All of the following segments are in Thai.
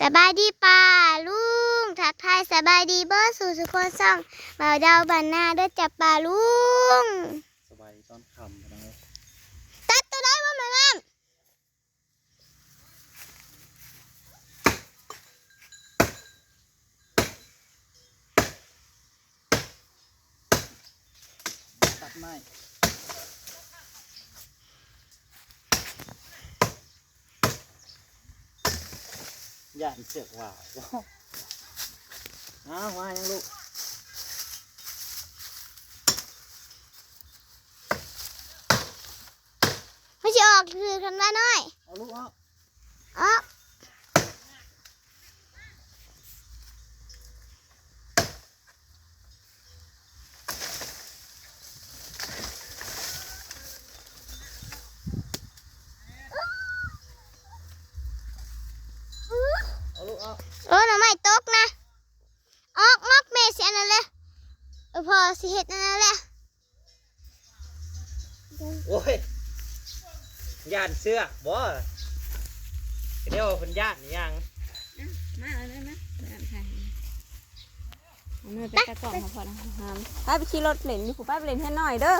สบายดีป่าลุงทักทายสบายดีเบอร์สู่สุคนซ่องบ่าวดาวบันนาเด้อจับป่าลุงสบายตอนค่ำนะตัดตัวได้บ่แม่งามตัดไม้ ย่านเสือกว่าว้าวอ้าวว่ายังลูกไม่ใช่ออกคือคันว่าน้อย เอาลูกเอา ออกอื้อ เอาลูกเอา โอ้หน่อไม้ตกนะ ออกออกแม่สิอันนั้นเลยเออพอ สิเฮ็ดอันนั้นแหละโอ้ยย่านเสือกบ่เดี๋ยวเป็นย่านนี่ยังมาเอาเลยมาเดินทางเอาเนื้อไปตะกล่องเขาพอนะหามไปไปขี่รถเล่นนี่ผู้ไปไปเล่นให้หน่อยเด้อ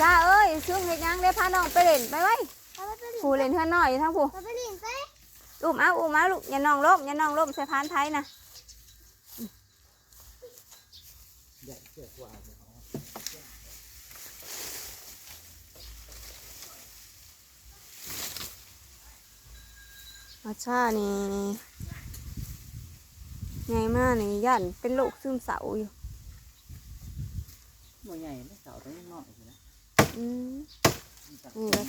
จ้าเอ้ยช่วงเฮ็ดหยังได้พาน้องไปเล่นไปไว้เอาไปลินผู้เล่นให้หน่อยอยู่ทั้งผู้เอาไปลินไปอุ้มเอาอุ้มเอาลูกอย่าน้องล้มอย่าน้องล้มใส่พานไทยนะ ย่านเสือกว่าบ่เอา อาชานี่ไงมากนี่ย่านเป็นโรคซึมเศร้าอยู่หน่วยใหญ่ไม่เสาต้องนิดหน่อยสินะอืมมันตัดนี่ก็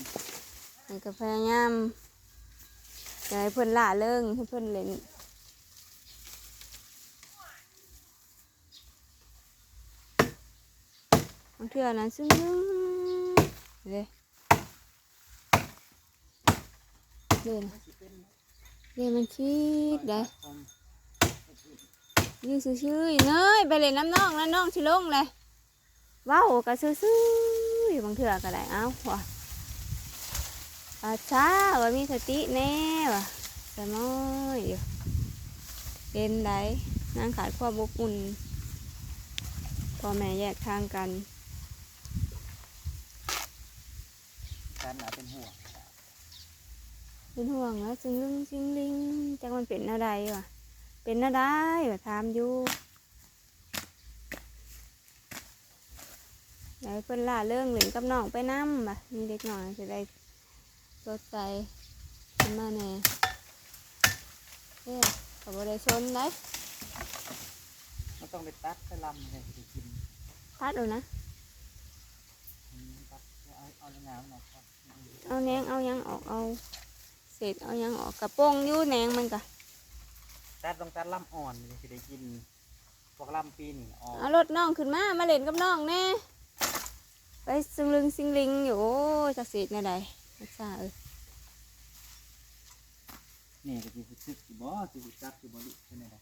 มันก็พยายามจะให้เพื่อนล่าเริงให้เพื่อนเล่นบางเทื่อนั้นซึ่งเลยเดิน เดินมันคิดได้ยืดซื่อๆเนยไปเล่นน้ำน้องแล้วน้องชิลงเลยเว้าวก็ซื่อๆอยู่บางเทื่อก็ได้เอ้าว่ะอาช้าว่ามีสติแน่ว่ะสมอยอยู่เป็นไดนางขาดความอบอุ่นพ่อแม่แยกทางกัน การหนาเป็นห่วง เป็นห่วงแล้วจึงลึงจึงลิงจังมันเป็นอะไรวะเป็นอะไรวะถามอยู่ไหนเพิ่นล่าเรื่องเหล่นกับน้องไปน้ำบ่ะมีเด็กหน่อยจะได้สดใจขึ้นมาแน่เอ้ยขอบได้ชนได้มันต้องไปตัดไปลำให้ไปกินพัดเอานะอืมตัดเอาเอาในน้ำหน่อยครับเอาแหนงเอาหยังออกเอา เศษเอาหยังออกกระโปรงอยู่แหนงมันกะตัดต้องตัดลำอ่อนมันจะได้กินพวกลำปีนี่อ่อนเอารถน้องขึ้นมา มาเล่นกับน้องแน่ไปซึงลึงซิงลิงอยู่โอ้ยจะเศษในใดไม่ทราบเออนี่ก็คือซึกสิบ่สิจักสิบ่ดิใช่ไหมล่ะ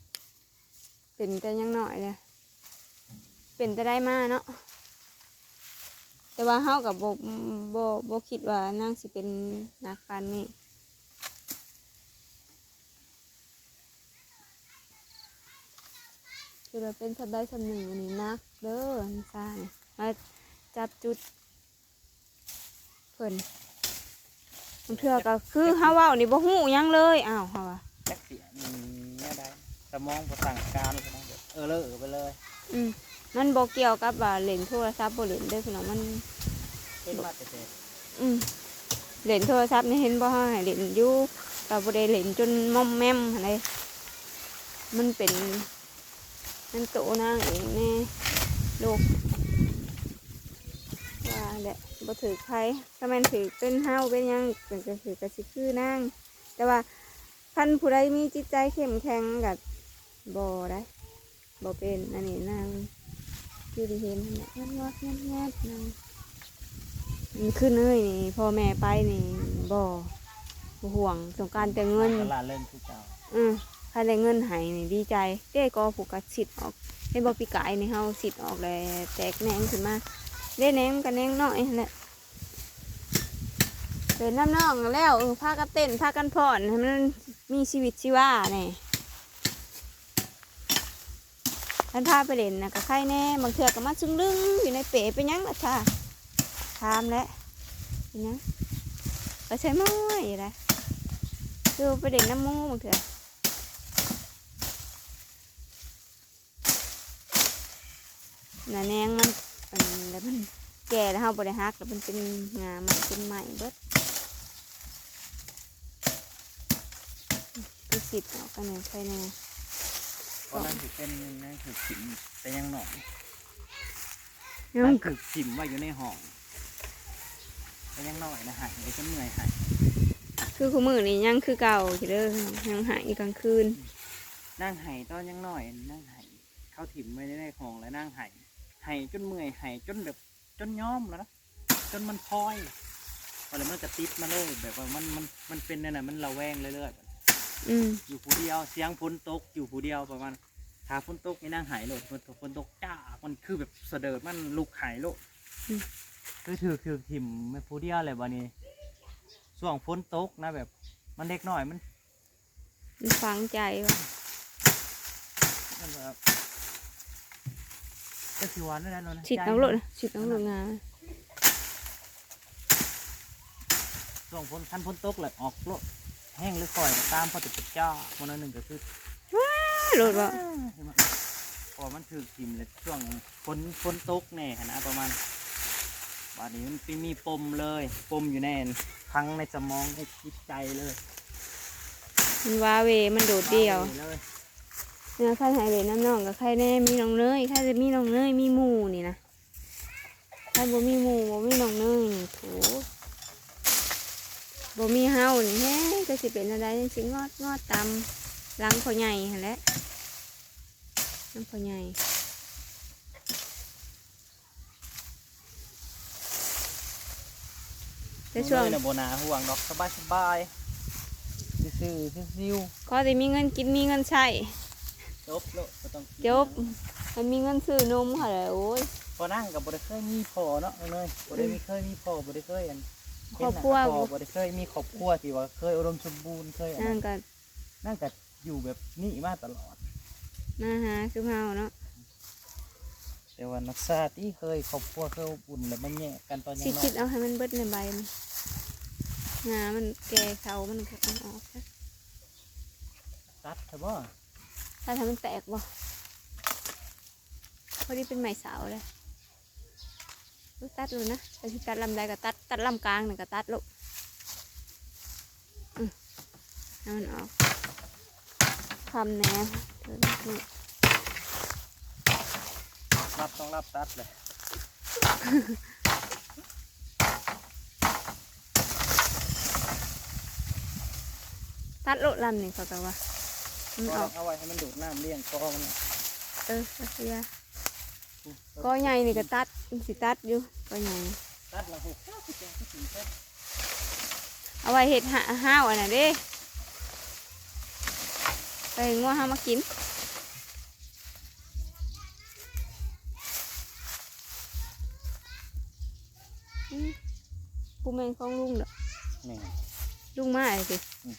เป็นแต่ยังหน่อยเลยเป็นแต่ได้มาเนาะแต่ว่าเฮากับโบโบโบคิดว่านางสิเป็นนักการนี่ คือเราเป็นสบายสำหนึ่งอันนี้นักเด้อนี่ซ่านี่มาจับจุดเพิ่นบางเทื่อก็คือเฮาเว้านี่บ่ฮู้หยังเลยอ้าวเฮาว่าจักเสียนี่แม่ได้สมองประสั่งการไปนะเออเลอะไปเลย อืมมันบ่เกี่ยวกับว่าเล่นโทรศัพท์บ่เล่นเด้อพี่น้องมันเป็นมาแต่แต่อืมเล่นโทรศัพท์นี่เห็นบ่ให้เล่นอยู่ก็บ่ได้เล่นจนม่อมแม่มอะไรมันเป็น มันโตนางเองแน่ลูกว่าแหละบ่ถือใครถ้ามันถือเป็นเฮาเป็นหยังเป็นก็ถือก็สิคือนางแต่ว่าคันผู้ใดมีจิตใจเข้มแข็งก็บ่ได้บ่เป็นอันนี้นางคือที่เห็นนั่นแหละมันวักแงบๆนางมันขึ้นเลยนี่พ่อแม่ไปนี่บ่บ่ห่วงต้องการแต่เงินตลาดเริ่มทุกเจ้าอืม ถ้าได้เงินหายนี่ดีใจเด้ก็ผูกกัดสิทธิ์ออกให้บ่ปีกายนี่เฮาสิทธิ์ออกแล้วแตกแหนงขึ้นมาได้แหนงกันแหนงน้อยแหละเป็นน้ำน้องแล้วเออพากันเต้นพากันผ่อนให้มันมีชีวิตชีวาแน่ท่านพาไปเล่นนะก็ใครแน่บางเทื่อก็มาซึ่งลึงอยู่ในเป๋เป็นหยังล่ะค่ะถามแล้วเป็นหยังก็ใช่ม้อยอะไรคือไปเล่นน้ำมูบางเทื่อ น่ะแนงมันอันแล้วมันแก่แล้วเฮาบ่ได้ฮักแล้วมันเป็นงามันเป็นใหม่เบิดคือสิบออกกันหนึ่งใครแน่เพราะนั่นถือเป็นนั่นถือขิมแต่ยังหน่อยยันั่งนถือขิมไว้อยู่ในห้องแต่ยังหน่อยนะหายไอ้ก็เหนื่อยหายคือคู่มือนี่ยังคือเก่าอยู่เด้อยังหายกลางคืนนั่งหายตอนยังหน่อยนั่งหายเข้าถิ่มไว้ในห้องแล้วนั่งหาย หายจนเมื่อยหายจนแบบจนย้อมแล้วนะจนมันพลอยพอแล้วมันจะติดมาเลยแบบว่ามันมันมันเป็นนั่นน่ะมันระแวงเรื่อยๆอืมอยู่ผู้เดียวเสียงฝนตกอยู่ผู้เดียวประมาณถ้าฝนตกนี่นั่งหายโลดฝนตกฝนตกจ้ามันคือแบบเสดิร์ดมันลุกหายโลดคือถือถือถิ่มไม่ผู้เดียวเลยวันนี้ช่วงฝนตกนะแบบ มันเล็กหน่อยมันมันฟังใจว่ะ มันแบบจะสิวันได้แล้วนะฉีดน้ำรดฉีดน้ำรดงาช่วงฝนคันฝนตกเลยออกโลดแห้งหรือก่อยก็ตามพอติดจ้าวันนั้นหนึ่งก็คือรดว่าพอมันถือถิ่มเลยช่วงฝนฝนตกแน่นะประมาณวันนี้มันมีปมเลย ปมอยู่ในทั้งในสมองในจิตใจเลย มันว้าเวมันโดดเดี่ยวเลย เนื้อข้าวหายเลยน้ำน่องกับใครแน่มีน้องเนยใครจะมีน้องเนยมีหมูนี่นะใครบ่มีหมูบ่มีน้องเนยนี่โถบ่มีเฮานี่แฮ้จะสิเป็นอะไรจังสิงอดงอดตำหลังพ่อใหญ่หั่นแหละน้ำพ่อใหญ่แต่ช่วงเลยนะโบนาห่วงดอกสบายสบายซื่อๆซิวก็จะมีเงินกินมีเงินใช้ๆ จบแล้วก็ต้องกินจบมันมีเงินซื้อนมค่ะเลยโอ้ยพอนั่งกับบริเคยมีพอเนาะเลยบริมีเคยมีพอบริเคยอันครอบครัวพอบริเคยมีครอบครัวที่ว่าเคยอุดมสมบูรณ์เคยอันนั่นั้นนก็นั่งกับอยู่แบบนี้มาตลอด มาหาคือเฮาเนาะแต่ว่านักซาที่เคยครอบครัวเคยอบอุ่นแล้วมันแยกกันตอนยังสิน้อคิดยเอาให้มันเบิดในใบมันงามันแก่เขามันก็ต้องออกนะตัดใช่ป่ะ ถ้าทำมันแตกบ่พอดีเป็นไหมสาวเลยอุ๊ยตัดเลยนะแต่ที่ตัดลำใดก็ตัด ตัดลำกลางหนึ่งก็ตัดลูกอืมให้มันออกทำแหนมเธอนี่รับต้องรับตัดเลยตัดลูกลำนี่เขาแต่ว่า มันออกเอาไว้ให้มันดูดน้ำเลี้ยงคอมันน่ะเออก็เสียก็ใหญ่นี่ก็ตัดมันสิตัดอยู่ก็ใหญ่ตัดละหกเก้าสิบแปดสิบสี่เส้นเอาไว้เห็ดหาห้าวอันน่ะเด้ไปงัวห้ามากินอืมปูแมงของลุงเด้อนี่ลุงมาเลยสิอืม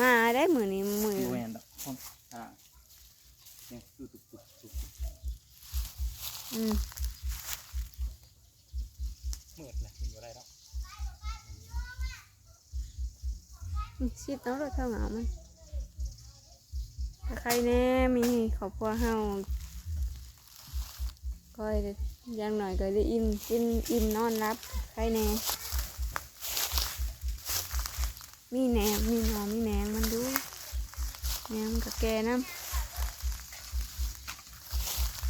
มาได้มือนี้มือดูแมนดอก คนอ่าเนี่ยดูตุกตุกตุกอืมมืดเลยอยู่ไรดอกนี่ชิดเอารถเท่าเหงามันถ้าใครแน่มีครอบครัวเฮาก็ได้อยังหน่อยก็ได้อิ่มกินอิ่มนอนรับใครแน่มีแหนมมีหนอมมีแหนงมันดู แหนมกับแกน้ำ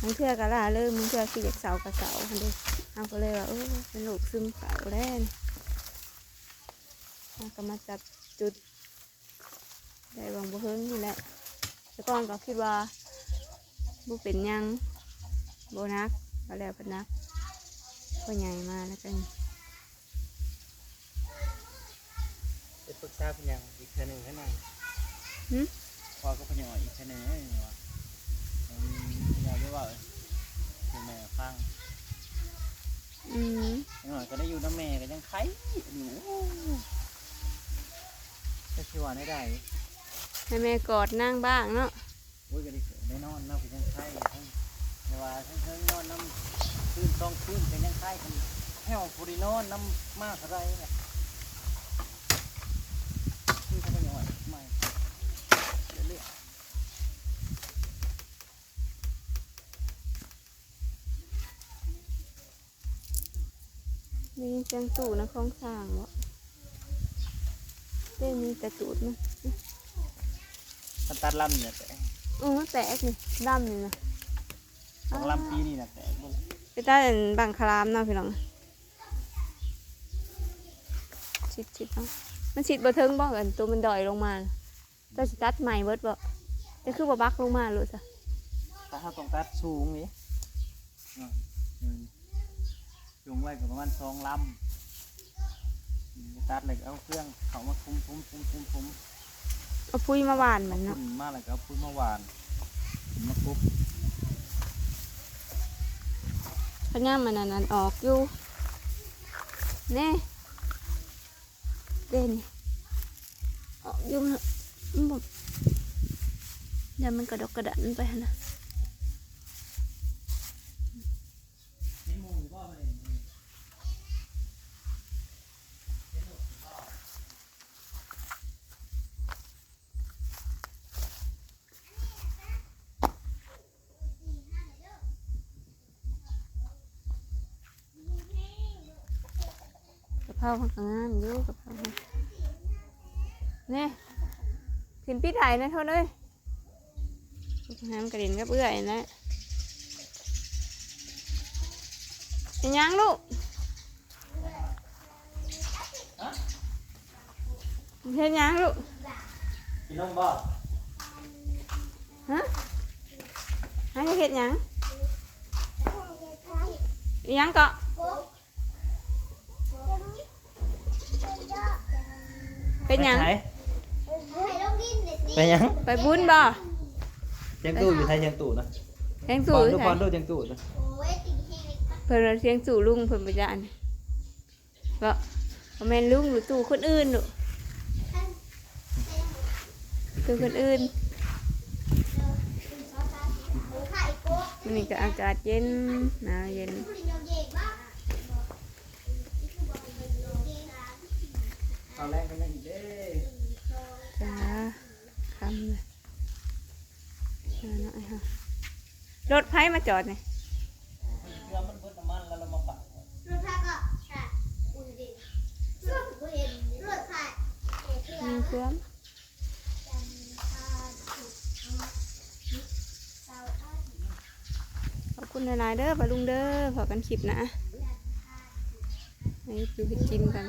มันเทื่อกะล่าเลยมันเทื่อขี้จากเสากะเสาคันเดีเอาก็เลยว่าเออเป็นลูกซึมเสาแล่นเอาก็มาจับจุดได้บางบ่เฮิงนี่แหละแต่ก่อนก็คิดว่าบ่เป็นหยังบ่นักก็แล้วเป็นนักก็ใหญ่มาแล้วกันไปปรึกษาพญาอีกแค่หนึ่งแค่นั้น หึพอก็พญาอีกแค่หนึ่งเอ้ยว่าพญาไม่ว่าคือแม่ฟังอืมหน่อยก็ได้อยู่น้ำแม่ก็ยังไข่อยู่จะชิวาได้ได้ให้แม่กอดนั่งบ้างเนาะโอ้ยก็ได้ได้นอนนาะก็ยังไข่ทั้งแต่ว่าเพิ่งนอนน้ำคืนต้องคืนเป็นยังไงกันแห้วพอดีนอนน้ำมากอะไรเนี่ยคือเขาไม่ยอมไม่เรื่อย ได้ยินเสียงตู่นะของสร้างบ่ได้มีแต่ตูดมันๆมันตัดลำเนี่ยแต่อือแตกนี่ดำนี่นะของลำปีนี่นะแต่บ่ไปใต้บังคลามเนาะพี่น้องชิดชิดเนาะมันชิดบ่เทิงบ่เอินตัวมันดอยลงมาแต่สิตัดใหม่เบิดบ่แต่คือบ่บักลงมาเลยซะถ้าเขาต้องตัดสูงนี่ อืมอืมสูงไว้กับประมาณสองลำอืมตัดเลยเอาเครื่องเขามาทุ้มทุ้มทุ้มทุ้มทุ้มเอาพุยมาหวานมันคุเนาะณมาเลยครับพูดเมื่อวานมาปุ๊บพะย่ามมันอันนั้นออกอยู่แน่เด่นออกอยู่มันมันบ่เดี๋ยวมันกระดกกระดันไปหั่นนะ กะเพ ราเขาก็งามอยู่กะเพราเขาเนี่ยขึ้นพี่ไถ่นะเท่าเลยน้ำกระเด็นกับเอื้อยนะเป็นหยังลูกเห็นหยังลูกกินนมบ่ฮะให้เห็ดหยังอิหยังเกาะ เป็นหยัง ไปไหนให้ลงดินเลยสิไปยังไปบุญบ่เชียงตู่อยู่ไทยเชียงตู่นะแทงก่สู่อนทุกใช่คนดูเชียงตู่นะโอ้ยติงเฮงเลยเพิ่นว่าเสียงสู่ลุงเพิ่นประจานบ่บ่แม่นลุงหรือตู่คนอื่นหนูตู่คนอื่นโอ้ค่ะไอ้โก้มันนี่ก็อากาศเย็นหนาวเย็นผู้ดิ ข้างเอาแรงกันยังอีกเด้จ้าคำเลยเอาหน่อยค่ะรถไผมาจอดนี่เรือมันเบิดน้ำมันแล้วเรามาปักรถพาก็ค่ะอุ่นดิรถกูเห็นรถพาเอเพื่อมีเครื่อนทาสุกเสาร์อาทิตย์ขอบคุณหลายๆเด้อปาลุงเด้อพอกันคลิปนะให้ดูไปกินกัน